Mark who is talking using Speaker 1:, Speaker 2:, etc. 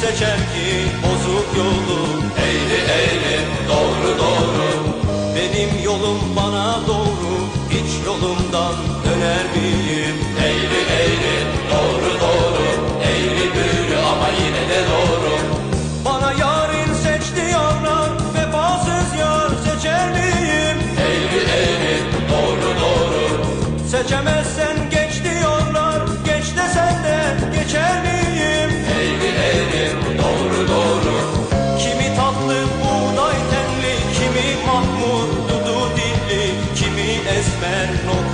Speaker 1: seçer ki bozuk yolu. Eğri eğri doğru doğru. Benim yolum bana doğru Hiç yolumdan döner miyim? Eğri eğri doğru doğru. Eğri büğrü ama yine de doğru. Bana yarın seçti yarlar Vefasız yar seçer miyim? Eğri eğri doğru doğru. Seçemez me es verno